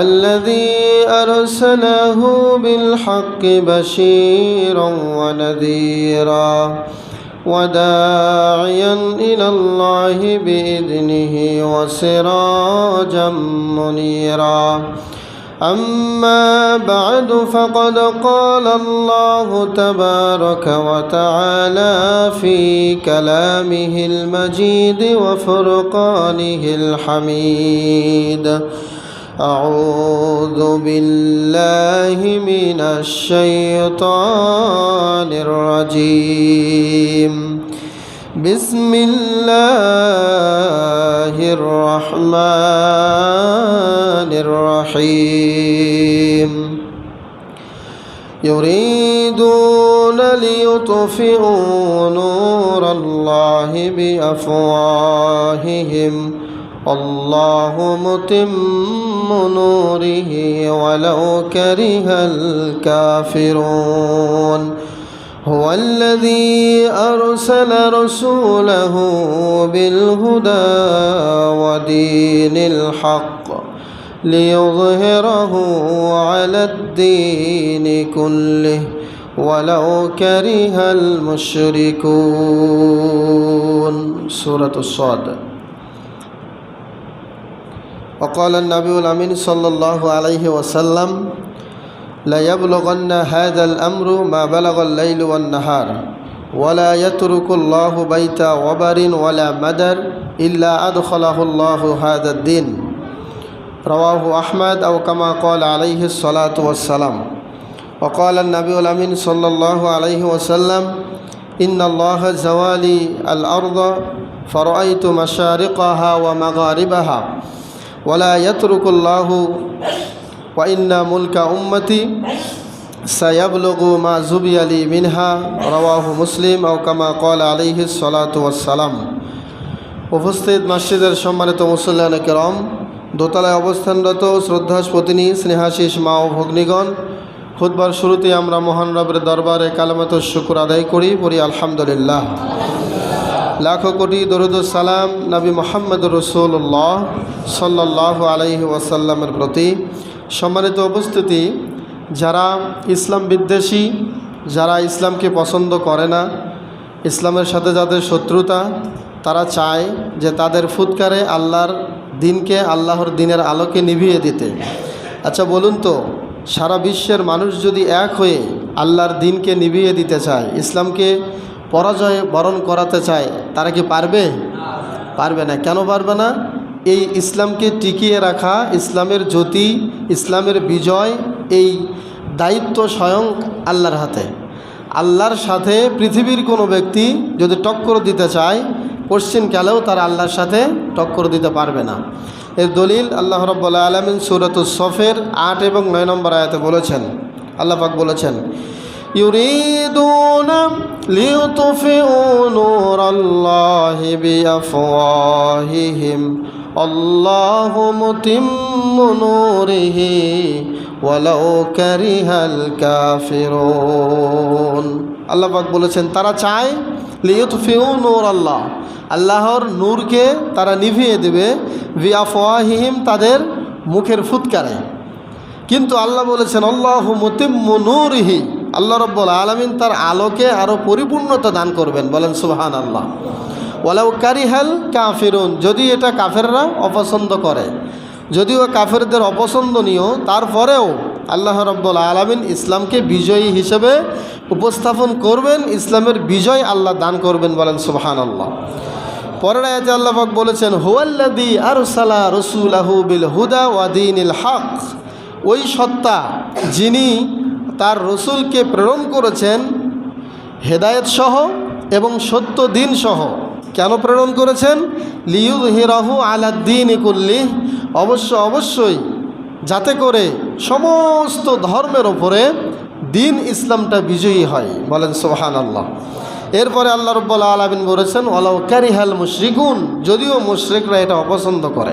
الذي أرسله بالحق بشيرا ونذيرا وداعيا إلى الله بإذنه وسراجا منيرا. أما بعد فقد قال الله تبارك وتعالى في كلامه المجيد وفرقانه الحميد. أعوذ بالله من الشيطان الرجيم. بسم الله الرحمن الرحيم. يريدون ليطفئوا نور الله بأفواههم الله متم نوره ولو كره الكافرون. هو الذي أرسل رسوله بالهدى ودين الحق ليظهره على الدين كله ولو كره المشركون. سورة الصاد. وقال النبي الأمين صلى الله عليه وسلم لا يبلغن هذا الأمر ما بلغ الليل والنهار ولا يترك الله بيت وبر ولا مدر إلا أدخله الله هذا الدين. رواه أحمد أو كما قال عليه الصلاة والسلام. وقال النبي الأمين صلى الله عليه وسلم إن الله زوالي الأرض فرأيت مشارقها ومغاربها. ওয়ালা ওয়াইন্না মুলকা উম্মতি সায়াবলগু মা জুবি আলী মিনহা, রওয়াহু মুসলিম ও কামা কল আলিহি সালাম উপস্থিত মসজিদের সম্মানিত মুসল্লান কেরম, দোতলায় অবস্থানরত শ্রদ্ধাস পত্নী স্নেহাশিস মা ও ভগ্নিগণ খুদবার শুরুতে আমরা মহান রবের দরবারে কালামত শুকুর আদায় করি, পড়ি আলহামদুলিল্লাহ। লাখো কোটি সালাম নবী মোহাম্মদ রসুল্লাহ সাল্লাহ আলাইহি ওয়াসাল্লামের প্রতি। সম্মানিত উপস্থিতি, যারা ইসলাম বিদ্বেষী, যারা ইসলামকে পছন্দ করে না, ইসলামের সাথে যাদের শত্রুতা, তারা চায় যে তাদের ফুৎকারে আল্লাহর দিনকে আল্লাহর দিনের আলোকে নিভিয়ে দিতে। আচ্ছা বলুন তো, সারা বিশ্বের মানুষ যদি এক হয়ে আল্লাহর দিনকে নিভিয়ে দিতে চায়, ইসলামকে পরাজয় বরণ করাতে চায়, তারা কি পারবে? পারবে না। কেন পারবে না? এই ইসলামকে টিকিয়ে রাখা, ইসলামের জ্যোতি, ইসলামের বিজয়, এই দায়িত্ব স্বয়ং আল্লাহর হাতে। আল্লাহর সাথে পৃথিবীর কোনো ব্যক্তি যদি টক্কর দিতে চায় পশ্চিমকালেও তারা আল্লাহর সাথে টক্কর দিতে পারবে না। এর দলিল আল্লাহ রব্বুল্লা আলমিন সুরত সফের আট এবং নয় নম্বর আয়াতে বলেছেন। আল্লাহ পাক বলেছেন يريدون ليطفئوا نور الله بأفواههم الله متم نوره ولو كره الكافرون আল্লাহ পাক বলেছেন তারা চায় লিউতফিউ নূর আল্লাহ আল্লাহর নূরকে তারা নিভিয়ে দেবে বিআফওয়াহিহিম তাদের মুখের ফুৎকারে কিন্তু আল্লাহ বলেছেন আল্লাহ মতিম্ম নূরহি আল্লাহ রব্বুল আলমিন তার আলোকে আরও পরিপূর্ণতা দান করবেন। বলেন সুবাহান আল্লাহ ওয়ালাউ কারিহাল কাফিরুন, যদি এটা কাফেররা অপছন্দ করে, যদিও কাফেরদের অপছন্দনীয়, তারপরেও আল্লাহ রব্বুল আলমিন ইসলামকে বিজয়ী হিসেবে উপস্থাপন করবেন, ইসলামের বিজয় আল্লাহ দান করবেন, বলেন সুবাহান আল্লাহ পরের আয়াতে আল্লাহ পাক বলেছেন হুয়াল্লাদি আরসালা রসুলাহু বিল হুদা ওয়াদিনিল হক। ওই সত্তা যিনি তার রসুলকে প্রেরণ করেছেন হেদায়েত সহ এবং সত্য দিন সহ। কেন প্রেরণ করেছেন? লিউদ হিরাহু আলাদ্দিন ইকুল্লি অবশ্য অবশ্যই যাতে করে সমস্ত ধর্মের ওপরে দিন ইসলামটা বিজয়ী হয়। বলেন সোহান আল্লাহ এরপরে আল্লাহ রব্বুল্লা আলমিন বলেছেন ওলাউ ক্যারিহাল মুশরিকুন। যদিও মুশরিকরা এটা অপছন্দ করে।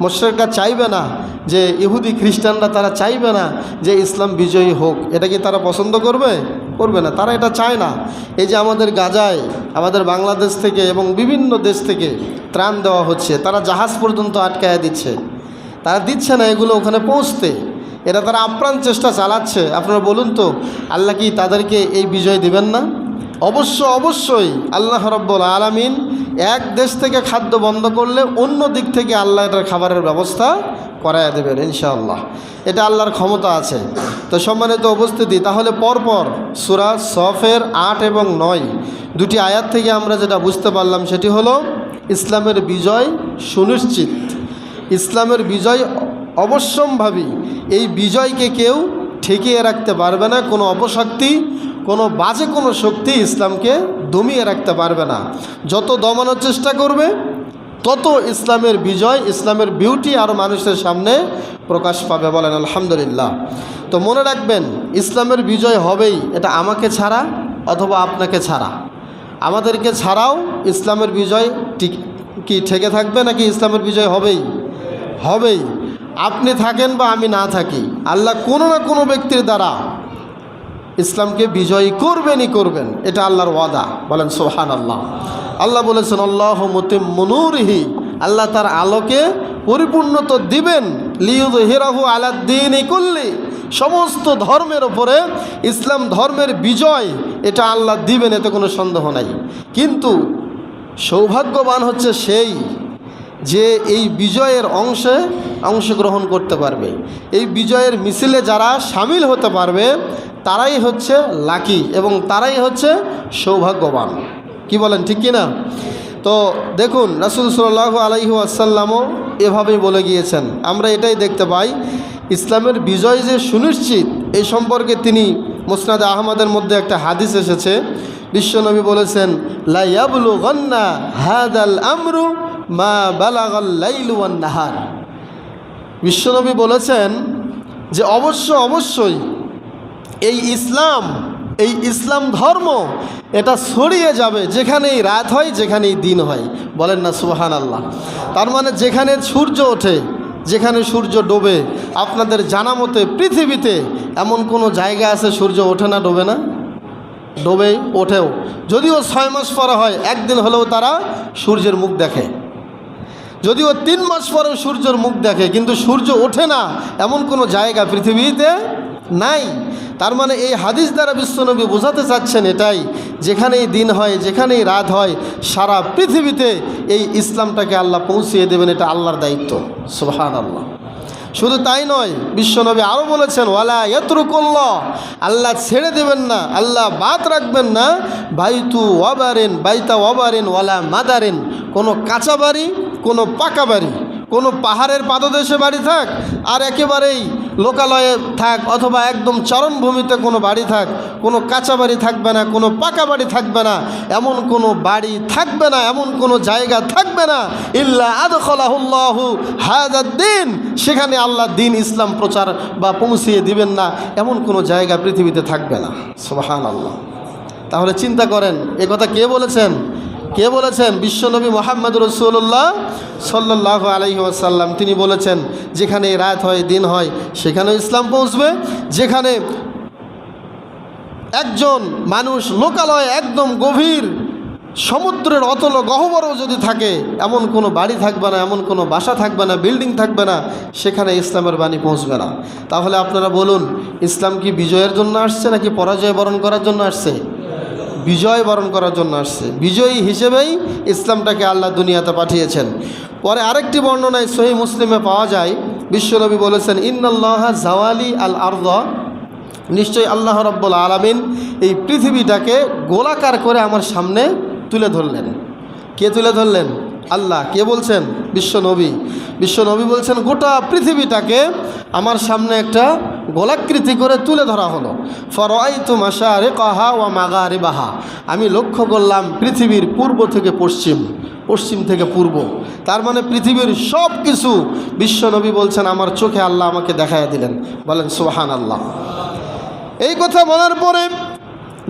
মুশরিকরা চাইবে না যে ইহুদি খ্রিস্টানরা তারা চাইবে না যে ইসলাম বিজয়ী হোক, এটা কি তারা পছন্দ করবে? করবে না, তারা এটা চায় না। এই যে আমাদের গাজায়, আমাদের বাংলাদেশ থেকে এবং বিভিন্ন দেশ থেকে ত্রাণ দেওয়া হচ্ছে, তারা জাহাজ পর্যন্ত আটকায় দিচ্ছে। তারা দিচ্ছে না এগুলো ওখানে পৌঁছতে। এটা তারা আপ্রাণ চেষ্টা চালাচ্ছে। আপনারা বলুন তো, আল্লাহ কি তাদেরকে এই বিজয় দিবেন না? অবশ্য, অবশ্যই আল্লাহ রব্বুল আলমিন এক দেশ থেকে খাদ্য বন্ধ করলে অন্য দিক থেকে আল্লাহ এটার খাবারের ব্যবস্থা করায় দেবেন, ইনশাআল্লাহ। এটা আল্লাহর ক্ষমতা আছে। তো সম্মানিত উপস্থিতি, তাহলে পরপর সুরা সফের আট এবং নয় দুটি আয়াত থেকে আমরা যেটা বুঝতে পারলাম সেটি হলো, ইসলামের বিজয় সুনিশ্চিত। ইসলামের বিজয় অবশ্যম্ভাবী। এই বিজয়কে কেউ ঠেকিয়ে রাখতে পারবে না, কোনো অপশক্তি, কোনো বাজে কোনো শক্তি ইসলামকে দমিয়ে রাখতে পারবে না। যত দমানোর চেষ্টা করবে তত ইসলামের বিজয়, ইসলামের বিউটি আরও মানুষের সামনে প্রকাশ পাবে বলেন আলহামদুলিল্লাহ। তো মনে রাখবেন, ইসলামের বিজয় হবেই, এটা আমাকে ছাড়া অথবা আপনাকে ছাড়া। আমাদেরকে ছাড়াও ইসলামের বিজয় কি ঠেকে থাকবে নাকি ইসলামের বিজয় হবেই? হবেই। আপনি থাকেন বা আমি না থাকি, আল্লাহ কোনো না কোনো ব্যক্তির দ্বারা ইসলামকে বিজয়ী করবেনই করবেন, এটা আল্লাহর ওয়াদা। বলেন সোহান আল্লাহ আল্লাহ বলেছেন, আল্লাহ মতিম মনুরহি আল্লাহ তার আলোকে পরিপূর্ণ তো দিবেন। লিউদ হিরাহু আলাদ্দিন করলি সমস্ত ধর্মের ওপরে ইসলাম ধর্মের বিজয়, এটা আল্লাহ দিবেন, এতে কোনো সন্দেহ নাই। কিন্তু সৌভাগ্যবান হচ্ছে সেই যে এই বিজয়ের অংশে অংশগ্রহণ করতে পারবে। এই বিজয়ের মিছিলে যারা সামিল হতে পারবে, তারাই হচ্ছে লাকি এবং তারাই হচ্ছে সৌভাগ্যবান। কি বলেন, ঠিক কি না তো দেখুন, রাসুল সাল্লাহ আলাইহু আসাল্লামও এভাবেই বলে গিয়েছেন। আমরা এটাই দেখতে পাই, ইসলামের বিজয় যে সুনিশ্চিত এই সম্পর্কে তিনি মুসনাদ আহমদের মধ্যে একটা হাদিস এসেছে। বিশ্বনবী বলেছেন লাইয়াবলু গন্না হাদাল আমরু মা বালাগাল লাইলুয়ান নাহার। বিশ্বনবী বলেছেন যে অবশ্য অবশ্যই এই ইসলাম এই ইসলাম ধর্ম, এটা ছড়িয়ে যাবে যেখানেই রাত হয়, যেখানেই দিন হয়। বলেন না সুবাহান আল্লাহ তার মানে যেখানে সূর্য ওঠে, যেখানে সূর্য ডোবে, আপনাদের জানা মতে পৃথিবীতে এমন কোনো জায়গা আছে সূর্য ওঠে না, ডোবে না? ডোবে ওঠেও। যদিও ছয় মাস পরে হয়, একদিন হলেও তারা সূর্যের মুখ দেখে। যদিও তিন মাস পরেও সূর্যের মুখ দেখে, কিন্তু সূর্য ওঠে না এমন কোনো জায়গা পৃথিবীতে নাই। তার মানে এই হাদিস দ্বারা বিশ্বনবী বোঝাতে চাচ্ছেন এটাই, যেখানেই দিন হয়, যেখানেই রাত হয়, সারা পৃথিবীতে এই ইসলামটাকে আল্লাহ পৌঁছিয়ে দেবেন, এটা আল্লাহর দায়িত্ব। সুহান আল্লাহ শুধু তাই নয় বিশ্বনবী আরও বলেছেন, ওয়ালা ইয়তরুকল্ল আল্লাহ ছেড়ে দেবেন না, আল্লাহ বাদ রাখবেন না। বাইতু ওয়াবারেন, বাইতা ওয়াবারেন, ওয়ালা মাদারেন। কোনো কাঁচা বাড়ি কোনো পাকা বাড়ি, কোনো পাহাড়ের পাদদেশে বাড়ি থাক, আর একেবারেই লোকালয়ে থাক অথবা একদম চরণভূমিতে কোনো বাড়ি থাক, কোনো কাঁচা বাড়ি থাকবে না, কোনো পাকা বাড়ি থাকবে না, এমন কোনো বাড়ি থাকবে না, এমন কোনো জায়গা থাকবে না, ইল্লা আদখলাহুল্লাহু হাজাদ্দিন সেখানে আল্লাহ দিন ইসলাম প্রচার বা পৌঁছিয়ে দিবেন না, এমন কোনো জায়গা পৃথিবীতে থাকবে না। সুবাহান আল্লাহ তাহলে চিন্তা করেন, এ কথা কে বলেছেন? কে বলেছেন? বিশ্বনবী মোহাম্মদ রসুল্লাহ সাল্লাহ আলহি আসাল্লাম তিনি বলেছেন, যেখানে রাত হয়, দিন হয়, সেখানে ইসলাম পৌঁছবে। যেখানে একজন মানুষ লোকালয় একদম গভীর সমুদ্রের অতল গহ্বরও যদি থাকে, এমন কোনো বাড়ি থাকবে না, এমন কোনো বাসা থাকবে না, বিল্ডিং থাকবে না, সেখানে ইসলামের বাণী পৌঁছবে না। তাহলে আপনারা বলুন, ইসলাম কি বিজয়ের জন্য আসছে নাকি পরাজয় বরণ করার জন্য আসছে? বিজয় বরণ করার জন্য আসছে। বিজয়ী হিসেবেই ইসলামটাকে আল্লাহ দুনিয়াতে পাঠিয়েছেন। পরে আরেকটি বর্ণনায় সহি মুসলিমে পাওয়া যায়, বিশ্বনবী বলেছেন ইন্নআল্লাহ জাওয়ালি আল আর্দ। নিশ্চয়ই আল্লাহ রব্বুল আলমিন এই পৃথিবীটাকে গোলাকার করে আমার সামনে তুলে ধরলেন। কে তুলে ধরলেন? আল্লাহ, কে বলছেন? বিশ্বনবী বিশ্বনবী বলছেন, গোটা পৃথিবীটাকে আমার সামনে একটা গোলাকৃতি করে তুলে ধরা হলো। ফরাই তুমাশা রে কাহা ওয়া মাগা রে বাহা আমি লক্ষ্য করলাম পৃথিবীর পূর্ব থেকে পশ্চিম পশ্চিম থেকে পূর্ব। তার মানে পৃথিবীর সব কিছু বিশ্বনবী বলছেন, আমার চোখে আল্লাহ আমাকে দেখাইয়া দিলেন। বলেন সোহান আল্লাহ এই কথা বলার পরে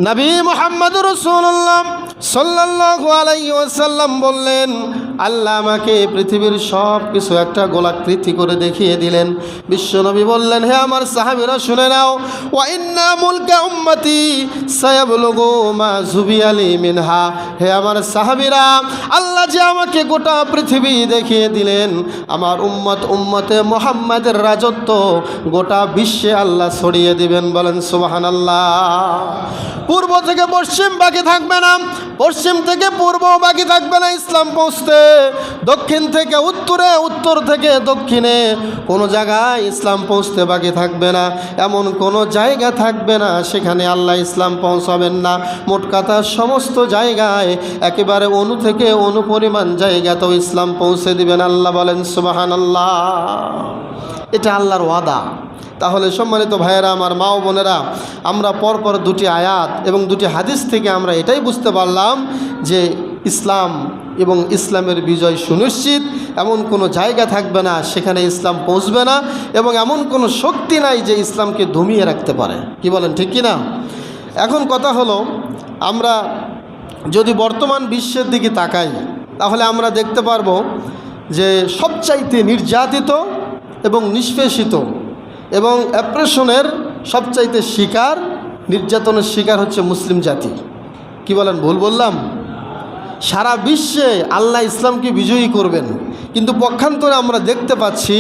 নবী মোহাম্মদ রসুল্লাহ সাল্লাহ আলাইসাল্লাম বললেন আল্লাহ আমাকে পৃথিবীর সব কিছু একটা গোলাকৃতি করে দেখিয়ে দিলেন। বিশ্বনবী বললেন, হে আমার সাহাবীরা, শুনে নাও। ওয়া ইন্না মুলকা উম্মতি সায়াবলুগু মা জুবিয়ালি মিনহা। হে আমার সাহাবীরা, আল্লাহ যে আমাকে গোটা পৃথিবী দেখিয়ে দিলেন। আমার উম্মত উম্মতে মোহাম্মদের রাজত্ব গোটা বিশ্বে আল্লাহ ছড়িয়ে দিবেন বলেন, সুবহানাল্লাহ। পূর্ব থেকে পশ্চিম বাকি থাকবে না। পশ্চিম থেকে পূর্ব বাকি থাকবে না। ইসলাম পৌঁছতে দক্ষিণ থেকে উত্তরে, উত্তর থেকে দক্ষিণে কোনো জায়গায় ইসলাম পৌঁছতে বাকি থাকবে না। এমন কোনো জায়গা থাকবে না সেখানে আল্লাহ ইসলাম পৌঁছাবেন না। মোট কথা সমস্ত জায়গায় একেবারে অনু থেকে অনু পরিমাণ জায়গাতেও ইসলাম পৌঁছে দিবেন আল্লাহ বলেন সুবাহান আল্লাহ এটা আল্লাহর ওয়াদা। তাহলে সম্মানিত ভাইয়েরা, আমার মা ও বোনেরা, আমরা পরপর দুটি আয়াত এবং দুটি হাদিস থেকে আমরা এটাই বুঝতে পারলাম যে ইসলাম এবং ইসলামের বিজয় সুনিশ্চিত। এমন কোনো জায়গা থাকবে না, সেখানে ইসলাম পৌঁছবে না এবং এমন কোনো শক্তি নাই যে ইসলামকে দমিয়ে রাখতে পারে। কি বলেন, ঠিক কি না এখন কথা হলো, আমরা যদি বর্তমান বিশ্বের দিকে তাকাই, তাহলে আমরা দেখতে পারব যে সবচাইতে নির্যাতিত এবং নিষ্পেষিত এবং অ্যাপ্রেশনের সবচাইতে শিকার, নির্যাতনের শিকার হচ্ছে মুসলিম জাতি। কি বলেন, ভুল বললাম? সারা বিশ্বে আল্লাহ ইসলামকে বিজয়ী করবেন। কিন্তু পক্ষান্তরে আমরা দেখতে পাচ্ছি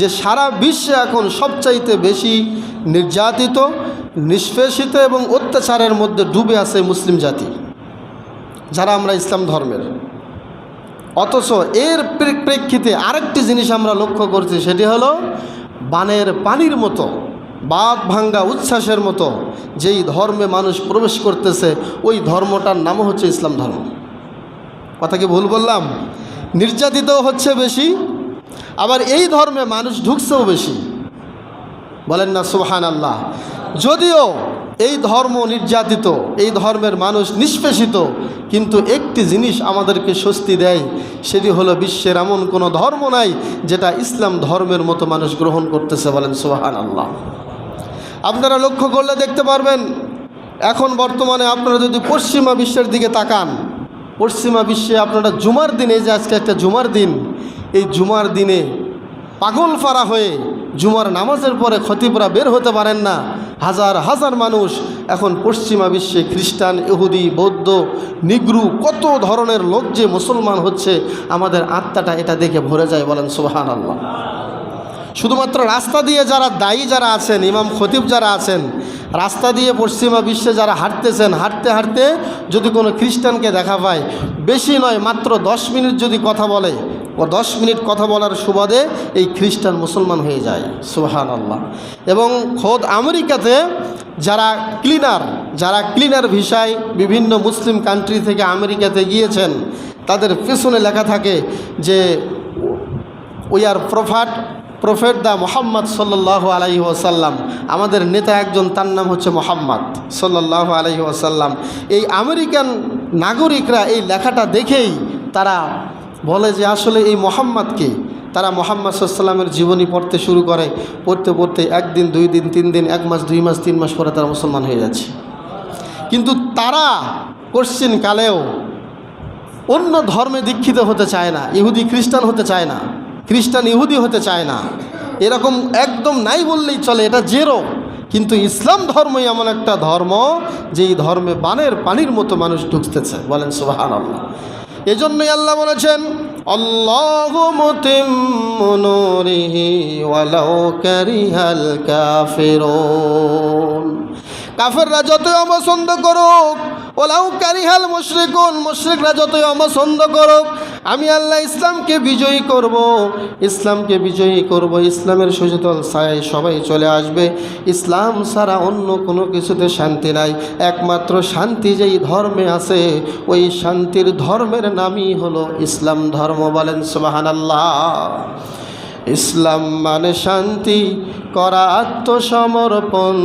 যে সারা বিশ্বে এখন সবচাইতে বেশি নির্যাতিত, নিষ্পেষিত এবং অত্যাচারের মধ্যে ডুবে আছে মুসলিম জাতি, যারা আমরা ইসলাম ধর্মের। অথচ এর প্রেক্ষিতে আরেকটি জিনিস আমরা লক্ষ্য করছি, সেটি হলো বানের পানির মতো বাদ ভাঙ্গা উচ্ছ্বাসের মতো যেই ধর্মে মানুষ প্রবেশ করতেছে, ওই ধর্মটার নাম হচ্ছে ইসলাম ধর্ম। কথা কি ভুল বললাম নির্যাতিত হচ্ছে বেশি, আবার এই ধর্মে মানুষ ঢুকছেও বেশি। বলেন না সুবহান আল্লাহ যদিও এই ধর্ম নির্যাতিত, এই ধর্মের মানুষ নিষ্পেষিত, কিন্তু একটি জিনিস আমাদেরকে স্বস্তি দেয়, সেটি হলো বিশ্বের এমন কোনো ধর্ম নাই যেটা ইসলাম ধর্মের মতো মানুষ গ্রহণ করতেছে, বলেন সুবহান আল্লাহ আপনারা লক্ষ্য করলে দেখতে পারবেন, এখন বর্তমানে আপনারা যদি পশ্চিমা বিশ্বের দিকে তাকান পশ্চিমা বিশ্বে আপনারা জুমার দিনে যে আজকে একটা জুমার দিন, এই জুমার দিনে পাগল ফারা হয়ে জুমার নামাজের পরে খতিবরা বের হতে পারেন না। হাজার হাজার মানুষ এখন পশ্চিমা বিশ্বে খ্রিস্টান, ইহুদি, বৌদ্ধ, নিগ্রু, কত ধরনের লোক যে মুসলমান হচ্ছে, আমাদের আত্মাটা এটা দেখে ভরে যায় বলেন সুবাহান আল্লাহ শুধুমাত্র রাস্তা দিয়ে যারা দায়ী যারা আছেন, ইমাম খতিব যারা আছেন, রাস্তা দিয়ে পশ্চিমা বিশ্বে যারা হাঁটতেছেন, হাঁটতে হাঁটতে যদি কোনো খ্রিস্টানকে দেখা পায়, বেশি নয়, মাত্র দশ মিনিট যদি কথা বলে, ও দশ মিনিট কথা বলার সুবাদে এই খ্রিস্টান মুসলমান হয়ে যায়। সুহান আল্লাহ এবং খোদ আমেরিকাতে যারা ক্লিনার যারা ক্লিনার ভিসায় বিভিন্ন মুসলিম কান্ট্রি থেকে আমেরিকাতে গিয়েছেন, তাদের পেছনে লেখা থাকে যে we are prophet prophet the Muhammad সাল্লাহ আলাইহি ওয়াসাল্লাম। আমাদের নেতা একজন, তার নাম হচ্ছে মোহাম্মদ সাল্লাহ আলাইহি ওয়াসাল্লাম। এই আমেরিকান নাগরিকরা এই লেখাটা দেখেই তারা বলে যে আসলে এই মোহাম্মদকে তারা মোহাম্মদ সাল্লামের জীবনী পড়তে শুরু করে, পড়তে পড়তে একদিন, দুই দিন, তিন দিন, এক মাস, দুই মাস, তিন মাস পরে তারা মুসলমান হয়ে যাচ্ছে। কিন্তু তারা কোশ্চিন কালেও অন্য ধর্মে দীক্ষিত হতে চায় না, ইহুদি খ্রিস্টান হতে চায় না। খ্রিস্টান ইহুদি হতে চায় না। এরকম একদম নাই বললেই চলে, এটা জেরো। কিন্তু ইসলাম ধর্মই এমন একটা ধর্ম, যেই ধর্মে বানের পানির মতো মানুষ ঢুকতেছে বলেন সুবাহান আল্লাহ এজন্যই আল্লাহ বলেছেন, আল্লাহ কাফেররা যতই অপছন্দ করুক, ওলাউ কারিহাল মুশরিকুন, মুশরিকরা যতই অপছন্দ করুক, আমি আল্লাহ ইসলামকে বিজয়ী করব, ইসলামকে বিজয়ী করব, ইসলামের সুশীতল ছায় সবাই চলে আসবে। ইসলাম ছাড়া অন্য কোনো কিছুতে শান্তি নাই। একমাত্র শান্তি যেই ধর্মে আছে, ওই শান্তির ধর্মের নামই হলো ইসলাম ধর্ম বলেন সুবাহান আল্লাহ ইসলাম মানে শান্তি, করা আত্মসমর্পণ।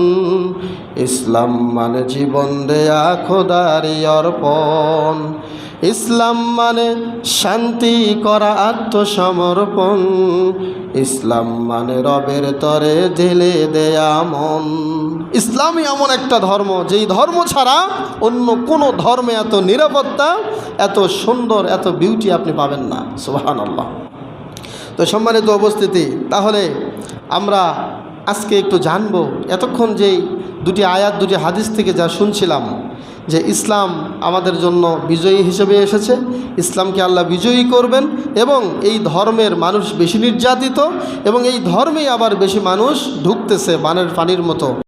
ইসলাম মানে জীবন দেয়া, খোদারি অর্পণ। ইসলাম মানে শান্তি, করা আত্মসমর্পণ। ইসলাম মানে রবের তরে ঢেলে দেয়া মন। ইসলামই এমন একটা ধর্ম, যেই ধর্ম ছাড়া অন্য কোনো ধর্মে এত নিরাপত্তা, এত সুন্দর, এত বিউটি আপনি পাবেন না। সুবাহান আল্লাহ তো সম্মানিত উপস্থিতি, তাহলে আমরা আজকে একটু জানব এতক্ষণ যেই দুটি আয়াত, দুটি হাদিস থেকে যা শুনছিলাম যে ইসলাম আমাদের জন্য বিজয়ী হিসেবে এসেছে, ইসলামকে আল্লাহ বিজয়ী করবেন এবং এই ধর্মের মানুষ বেশি নির্যাতিত এবং এই ধর্মেই আবার বেশি মানুষ ঢুকতেছে বানের পানির মতো।